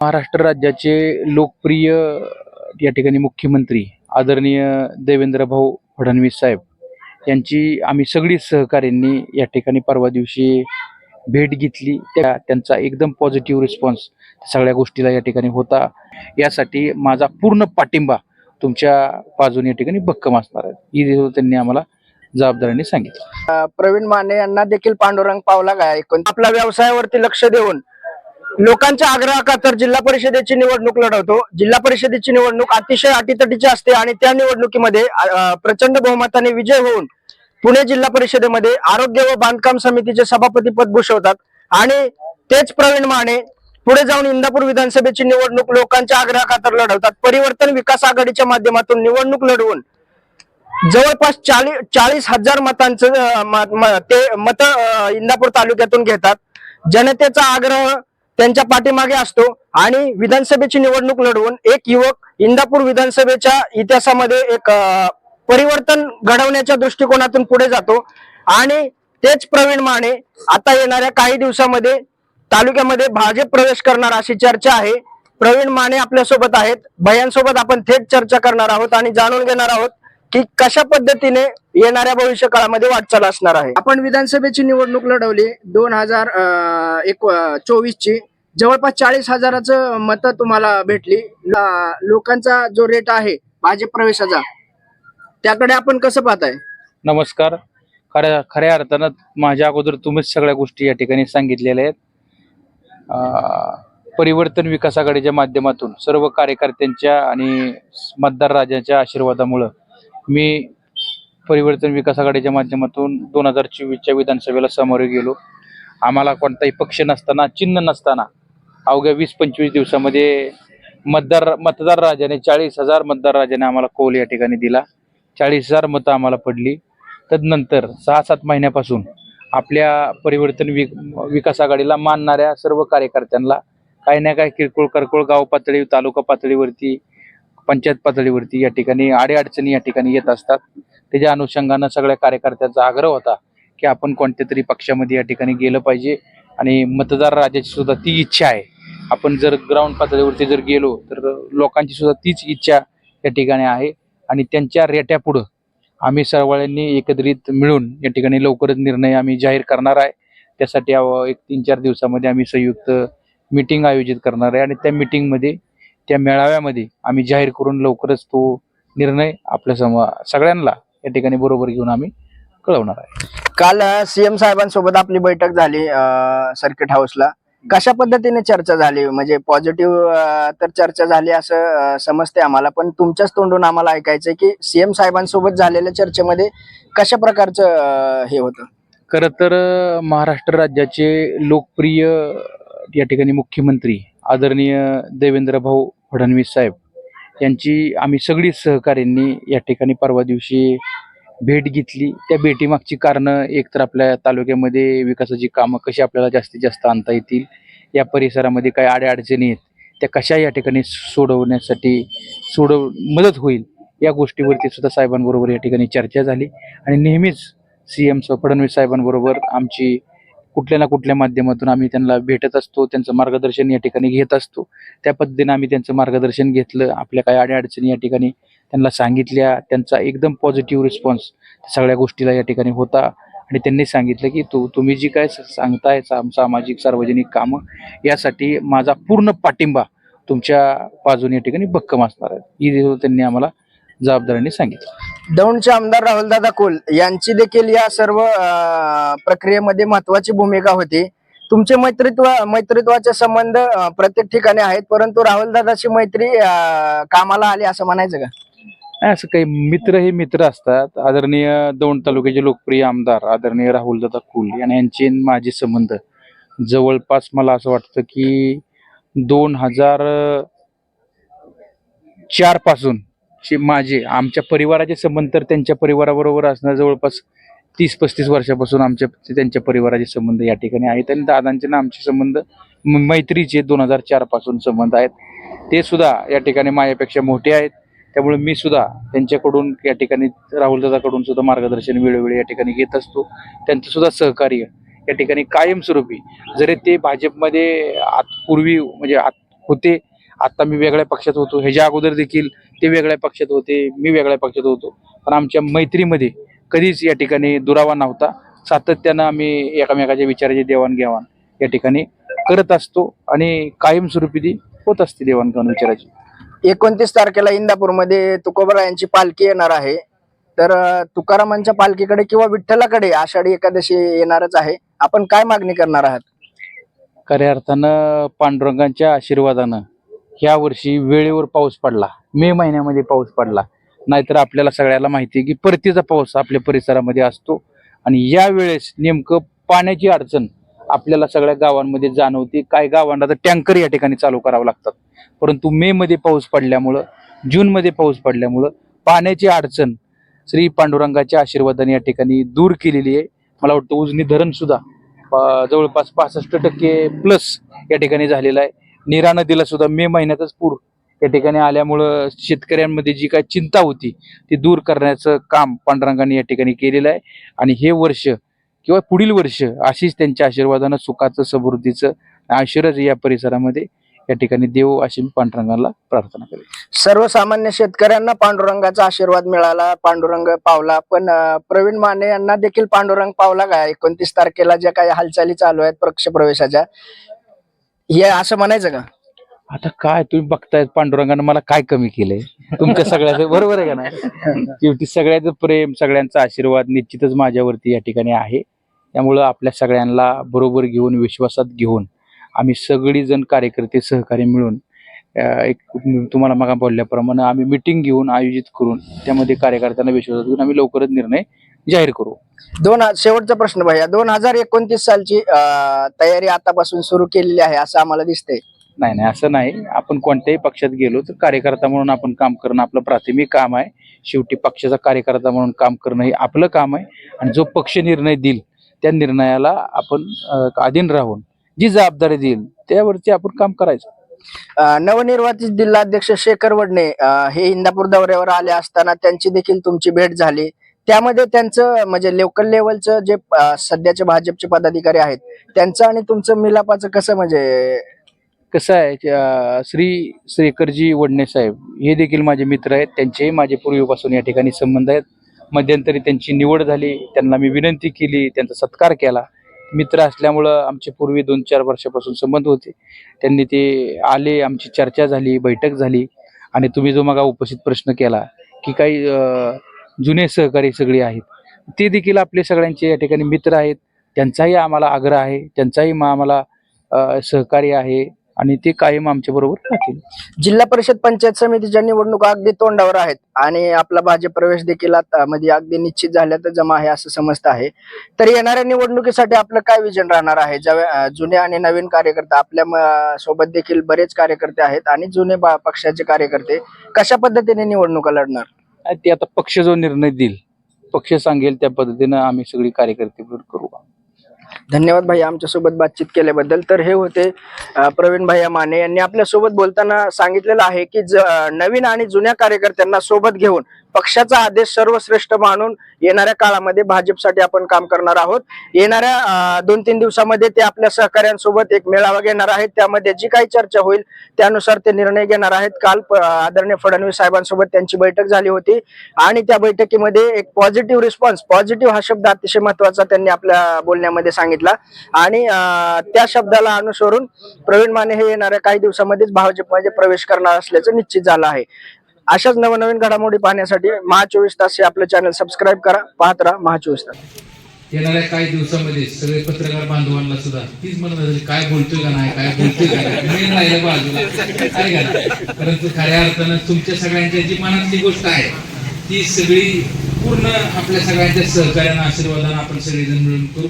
महाराष्ट्र राज्याचे लोकप्रिय या ठिकाणी मुख्यमंत्री आदरणीय देवेंद्र भाऊ फडणवीस साहेब यांची आम्ही सगळी सहकाऱ्यांनी या ठिकाणी परवा दिवशी भेट घेतली. त्या त्यांचा एकदम पॉझिटिव्ह रिस्पॉन्स सगळ्या गोष्टीला या ठिकाणी होता. यासाठी माझा पूर्ण पाठिंबा तुमच्या बाजूने या ठिकाणी भक्कम असणार आहे. ही त्यांनी आम्हाला जबाबदारीने सांगितलं. प्रवीण माने यांना देखील पांडुरंग पावला काय ऐकून आपल्या व्यवसायावरती लक्ष देऊन लोकांच्या आग्रहाखातर जिल्हा परिषदेची निवडणूक लढवतो. जिल्हा परिषदेची निवडणूक अतिशय अटीतटीची असते आणि त्या निवडणुकीमध्ये प्रचंड बहुमताने विजय होऊन पुणे जिल्हा परिषदेमध्ये आरोग्य व बांधकाम समितीचे सभापती पद भूषवतात. आणि तेच प्रवीण माने पुढे जाऊन इंदापूर विधानसभेची निवडणूक लोकांच्या आग्रहाखातर लढवतात. परिवर्तन विकास आघाडीच्या माध्यमातून निवडणूक लढवून जवळपास चाळीस चाळीस हजार मतांचं ते मत इंदापूर तालुक्यातून घेतात. जनतेचा आग्रह त्यांच्या पाठीमागे असतो. आणि विधानसभेची निवडणूक लढवून एक युवक इंदापूर विधानसभेच्या इतिहासामध्ये एक परिवर्तन घडवण्याच्या दृष्टिकोनातून पुढे जातो. आणि तेच प्रवीण माने आता येणाऱ्या काही दिवसामध्ये तालुक्यामध्ये भाजप प्रवेश करणार अशी चर्चा आहे. प्रवीण माने आपल्यासोबत आहेत. भयांसोबत आपण थेट चर्चा करणार आहोत आणि जाणून घेणार आहोत की कशा पद्धतीने येणाऱ्या भविष्य काळामध्ये वाटचाल असणार आहे. आपण विधानसभेची निवडणूक लढवली दोन हजार एक चोवीस ची जवळपास चाळीस हजाराचं मतं तुम्हाला भेटली. लोकांचा जो रेट आहे भाजप प्रवेशाचा त्याकडे आपण कसं पाहताय? नमस्कार. खऱ्या खऱ्या अर्थानं माझ्या अगोदर तुम्हीच सगळ्या गोष्टी या ठिकाणी सांगितलेल्या आहेत. परिवर्तन विकास आघाडीच्या माध्यमातून सर्व कार्यकर्त्यांच्या आणि मतदार राजाच्या आशीर्वादामुळं मी परिवर्तन विकास आघाडीच्या माध्यमातून दोन हजार चोवीसच्या विधानसभेला सामोरे गेलो. आम्हाला कोणताही पक्ष नसताना चिन्ह नसताना अवघ्या वीस पंचवीस दिवसामध्ये मतदार मतदार राजाने चाळीस हजार मतदार राजाने आम्हाला कौल या ठिकाणी दिला. चाळीस हजार मतं आम्हाला पडली. तदनंतर सहा सात महिन्यापासून आपल्या परिवर्तन वि विकास आघाडीला मानणाऱ्या सर्व कार्यकर्त्यांना काही ना काही किरकोळ करकोळ गाव पातळी तालुका पातळीवरती पंचायत पातळीवरती या ठिकाणी अडीअडचणी या ठिकाणी येत असतात. त्याच्या अनुषंगानं सगळ्या कार्यकर्त्यांचा आग्रह होता की आपण कोणत्या तरी पक्षामध्ये या ठिकाणी गेलं पाहिजे. आणि मतदार राजाची सुद्धा ती इच्छा आहे. आपण जर ग्राउंड पातळीवरती जर गेलो तर लोकांची सुद्धा तीच इच्छा या ठिकाणी आहे. आणि त्यांच्या रेट्यापुढं आम्ही सर्वांनी एकत्रित मिळून या ठिकाणी लवकरच निर्णय आम्ही जाहीर करणार आहे. त्यासाठी एक तीन चार दिवसामध्ये आम्ही संयुक्त मीटिंग आयोजित करणार आहे. आणि त्या मीटिंगमध्ये त्या मेळाव्यामध्ये आम्ही जाहीर करून लवकरच तो निर्णय आपल्या सम सगळ्यांना या ठिकाणी बरोबर घेऊन आम्ही कळवणार आहे. काल सीएम साहेबांसोबत आपली बैठक झाली सर्किट हाऊसला कशा पद्धतीने चर्चा झाली? म्हणजे पॉझिटिव्ह तर चर्चा झाली असं समजते आम्हाला पण तुमच्याच तोंडून आम्हाला ऐकायचंय की सीएम साहेबांसोबत झालेल्या चर्चेमध्ये कशा प्रकारचं हे होतं? खरं तर महाराष्ट्र राज्याचे लोकप्रिय या ठिकाणी मुख्यमंत्री आदरणीय देवेंद्र भाऊ फडणवीस साहेब यांची आम्ही सगळी सहकाऱ्यांनी या ठिकाणी परवा दिवशी भेट घेतली. त्या भेटीमागची कारणं एकतर आपल्या तालुक्यामध्ये विकासाची कामं कशी आपल्याला जास्तीत जास्त आणता येतील या परिसरामध्ये काय अडीअडचणी आहेत त्या कशा या ठिकाणी सोडवण्यासाठी सोडव मदत होईल या गोष्टीवरती सुद्धा साहेबांबरोबर या ठिकाणी चर्चा झाली. आणि नेहमीच सी एम फडणवीस साहेबांबरोबर आमची कुठल्या ना कुठल्या माध्यमातून आम्ही त्यांना भेटत असतो त्यांचं मार्गदर्शन या ठिकाणी घेत असतो. त्या पद्धतीने आम्ही त्यांचं मार्गदर्शन घेतलं. आपल्या काही अडीअडचणी या ठिकाणी त्यांना सांगितल्या त्यांचा एकदम पॉझिटिव्ह रिस्पॉन्स सगळ्या गोष्टीला या ठिकाणी होता. आणि त्यांनी सांगितलं की तू तुम्ही जी काय सांगताय साम- सामाजिक सार्वजनिक कामं यासाठी माझा पूर्ण पाठिंबा तुमच्या बाजूने या ठिकाणी भक्कम असणार आहे. ही त्यांनी आम्हाला जबाबदारीने सांगितलं. दौंडचे आमदार राहुलदादा कोल यांची देखील या सर्व प्रक्रियेमध्ये महत्वाची भूमिका होती. तुमचे मैत्रित्व मैत्रित्वाचे संबंध प्रत्येक ठिकाणी आहेत परंतु राहुलदादाची मैत्री कामाला आली असं म्हणायचं का? नाही, असं काही मित्र हे मित्र असतात. आदरणीय दौंड तालुक्याचे लोकप्रिय आमदार आदरणीय राहुलदादा कुल आणि यांचे माझे संबंध. जवळपास मला असं वाटतं की दोन हजार चारपासून माझे आमच्या परिवाराचे संबंध तर त्यांच्या परिवाराबरोबर असणं जवळपास तीस पस्तीस वर्षापासून आमच्या त्यांच्या परिवाराचे संबंध या ठिकाणी आहेत आणि दादांचे ना आमचे संबंध म- मैत्रीचे दोन हजार चारपासून संबंध आहेत. ते सुद्धा या ठिकाणी माझ्यापेक्षा मोठे आहेत. त्यामुळे मी सुद्धा त्यांच्याकडून या ठिकाणी राहुलदादाकडून सुद्धा मार्गदर्शन वेळोवेळी या ठिकाणी घेत असतो. त्यांचं सुद्धा सहकार्य या ठिकाणी कायमस्वरूपी. जरी ते भाजपमध्ये आत पूर्वी म्हणजे आत होते आता मी वेगळ्या पक्षात होतो. ह्याच्या अगोदर देखील ते वेगळ्या पक्षात होते मी वेगळ्या पक्षात होतो. पण आमच्या मैत्रीमध्ये कधीच या ठिकाणी दुरावा नव्हता. सातत्यानं आम्ही एकामेकाच्या विचाराची देवाणघेवाण या ठिकाणी करत असतो आणि कायमस्वरूपी ती होत असते देवाणघेवाण विचाराची. एकोणतीस तारखेला इंदापूरमध्ये तुकोबरा यांची पालखी येणार आहे. तर तुकारामांच्या पालखीकडे किंवा विठ्ठलाकडे आषाढी एकादशी येणारच आहे. आपण काय मागणी करणार आहात? खऱ्या अर्थानं पांडुरंगांच्या आशीर्वादानं ह्या वर्षी वेळेवर पाऊस पडला. मे महिन्यामध्ये पाऊस पडला. नाहीतर आपल्याला सगळ्याला माहिती आहे की परतीचा पाऊस आपल्या परिसरामध्ये असतो. आणि या वेळेस नेमकं पाण्याची अडचण आपल्याला सगळ्या गावांमध्ये जाणवते. काय गावांना तर टँकर या ठिकाणी चालू करावं लागतात. परंतु मेमध्ये पाऊस पडल्यामुळं जूनमध्ये पाऊस पडल्यामुळं पाण्याची अडचण श्री पांडुरंगाच्या आशीर्वादाने या ठिकाणी दूर केलेली आहे. मला वाटतं उजनी धरणसुद्धा जवळपास पासष्ट टक्के प्लस या ठिकाणी झालेला आहे. नीरा नदीला सुद्धा मे महिन्यातच पूर या ठिकाणी आल्यामुळं शेतकऱ्यांमध्ये जी काय चिंता होती ती दूर करण्याचं काम पांडुरंगाने या ठिकाणी केलेलं आहे. आणि हे वर्ष किंवा पुढील वर्ष अशीच त्यांच्या आशीर्वादानं सुखाचं समृद्धीचं आशीर्वाद या परिसरामध्ये या ठिकाणी देव अशी मी पांडुरंगाला प्रार्थना करेन. सर्वसामान्य शेतकऱ्यांना पांडुरंगाचा आशीर्वाद मिळाला. पांडुरंग पावला. पण प्रवीण माने यांना देखील पांडुरंग पावला का? एकोणतीस तारखेला ज्या काही हालचाली चालू आहेत पक्ष प्रवेशाच्या हे असं म्हणायचं का? आता काय तुम्ही बघताय पांडुरंगानं मला काय कमी केलंय? तुमच्या सगळ्याचं बरोबर आहे का नाही? शेवटी सगळ्याचं प्रेम सगळ्यांचा आशीर्वाद निश्चितच माझ्यावरती या ठिकाणी आहे. त्यामुळं आपल्या सगळ्यांना बरोबर घेऊन विश्वासात घेऊन आम्ही सगळी जण कार्यकर्ते सहकारी मिळून एक तुम्हाला मग बोलल्याप्रमाणे आम्ही मिटिंग घेऊन आयोजित करून त्यामध्ये कार्यकर्त्यांना विश्वासात घेऊन आम्ही लवकरच निर्णय जाहीर करू. दोन शेवटचा प्रश्न भैया दोन हजार एकोणतीस सालची तयारी आतापासून सुरू केलेली आहे असं आम्हाला दिसतंय. नाही नाही असं नाही. आपण कोणत्याही पक्षात गेलो तर कार्यकर्ता म्हणून आपण काम करणं आपलं प्राथमिक काम आहे. शेवटी पक्षाचा कार्यकर्ता म्हणून काम करणं हे आपलं काम आहे. आणि जो पक्ष निर्णय देईल त्या निर्णयाला आपण अधीन राहून जी जबाबदारी देईल त्यावरती आपण काम करायचं. नवनिर्वाचित जिल्हाध्यक्ष शेखर वडणे हे इंदापूर दौऱ्यावर आले असताना त्यांची देखील तुमची भेट झाली. त्यामध्ये त्यांचं म्हणजे लोकल लेवलचं जे सध्याचे भाजपचे पदाधिकारी आहेत त्यांचं आणि तुमचं मिलापाचं कसं म्हणजे कसं आहे श्री श्रीकरजी वडणे साहेब हे देखील माझे मित्र आहेत त्यांचेही माझे पूर्वीपासून या ठिकाणी संबंध आहेत. मध्यंतरी त्यांची निवड झाली त्यांना मी विनंती केली त्यांचा सत्कार केला. मित्र असल्यामुळं आमचे पूर्वी दोन चार वर्षापासून संबंध होते. त्यांनी ते आले आमची चर्चा झाली बैठक झाली आणि तुम्ही जो मगा उपस्थित प्रश्न केला की काही जुने सहकारी सगळे आहेत ते देखील आपले सगळ्यांचे या ठिकाणी मित्र आहेत. त्यांचाही आम्हाला आग्रह आहे त्यांचाही मग आम्हाला सहकार्य आहे. आणि ते कायम आमच्या बरोबर राहतील. जिल्हा परिषद पंचायत समितीच्या निवडणुका अगदी तोंडावर आहेत आणि आपला भाजप प्रवेश देखील आता म्हणजे अगदी निश्चित झाल्या तर जमा आहे असं समजत आहे. तर येणाऱ्या निवडणुकीसाठी आपलं काय विजन राहणार आहे? ज्या जुने आणि नवीन कार्यकर्ते आपल्यासोबत देखील बरेच कार्यकर्ते आहेत आणि जुने पक्षाचे कार्यकर्ते कशा पद्धतीने निवडणुका लढणार? ते आता पक्ष जो निर्णय देईल पक्ष सांगेल त्या पद्धतीनं आम्ही सगळी कार्यकर्ते करू. धन्यवाद भाई आमच्यासोबत बातचीत केल्याबद्दल. तर हे होते प्रवीण भैया माने यांनी आपल्यासोबत बोलताना सांगितलेलं आहे की ज- नवीन आणि जुन्या कार्यकर्त्यांना सोबत घेऊन पक्षाचा आदेश सर्वश्रेष्ठ मानून येणाऱ्या काळामध्ये भाजपसाठी आपण काम करणार आहोत. येणाऱ्या दोन तीन दिवसामध्ये ते आपल्या सहकाऱ्यांसोबत एक मेळावा घेणार आहेत. त्यामध्ये जी काही चर्चा होईल त्यानुसार ते निर्णय घेणार आहेत. काल आदरणीय फडणवीस साहेबांसोबत त्यांची बैठक झाली होती आणि त्या बैठकीमध्ये एक पॉझिटिव्ह रिस्पॉन्स पॉझिटिव्ह हा शब्द अतिशय महत्त्वाचा त्यांनी आपल्या बोलण्यामध्ये सांगितला. आणि त्या शब्दाला अनुसरून प्रवीण माने हे येणाऱ्या काही दिवसामध्येच भाजपमध्ये प्रवेश करणार असल्याचं निश्चित झालं आहे. अशाच नवनवीन घडामोडी पाहण्यासाठी महा चोवीस तास हे आपलं चॅनल सबस्क्राईब करा पाहत राहा महा चोवीस तास. येणाऱ्या काही दिवसामध्ये सगळे पत्रकार बांधवांना सुद्धा तीच म्हणत होते काय बोलतोय का नाही काय बोलतोय का नाही? बाजूला आहे का परंतु खऱ्या अर्थानं तुमच्या सगळ्यांच्या जी मनातली गोष्ट आहे ती सगळी पूर्ण आपल्या सगळ्यांच्या सहकार्यानं आशीर्वादानं आपण सगळेजण मिळून करू.